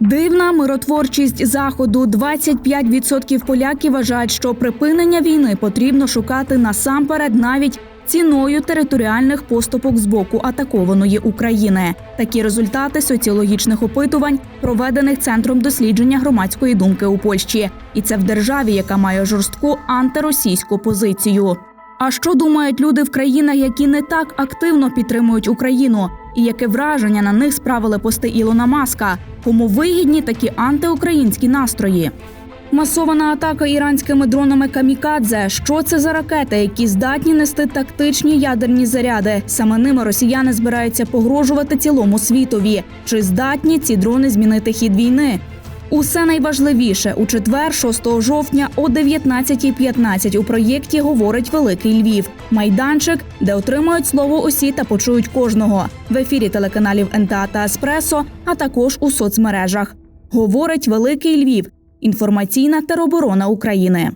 Дивна миротворчість заходу. 25% поляків вважають, що припинення війни потрібно шукати насамперед навіть ціною територіальних поступок з боку атакованої України. Такі результати соціологічних опитувань, проведених центром дослідження громадської думки у Польщі, і це в державі, яка має жорстку антиросійську позицію. А що думають люди в країнах, які не так активно підтримують Україну, і яке враження на них справили пости Ілона Маска? Кому вигідні такі антиукраїнські настрої? Масована атака іранськими дронами камікадзе. Що це за ракети, які здатні нести тактичні ядерні заряди? Саме ними росіяни збираються погрожувати цілому світові. Чи здатні ці дрони змінити хід війни? Усе найважливіше у четвер, 6 жовтня о 19.15 у проєкті говорить Великий Львів. Майданчик, де отримають слово усі та почують кожного в ефірі телеканалів НТА та Еспресо, а також у соцмережах. Говорить Великий Львів. Інформаційна тероборона України.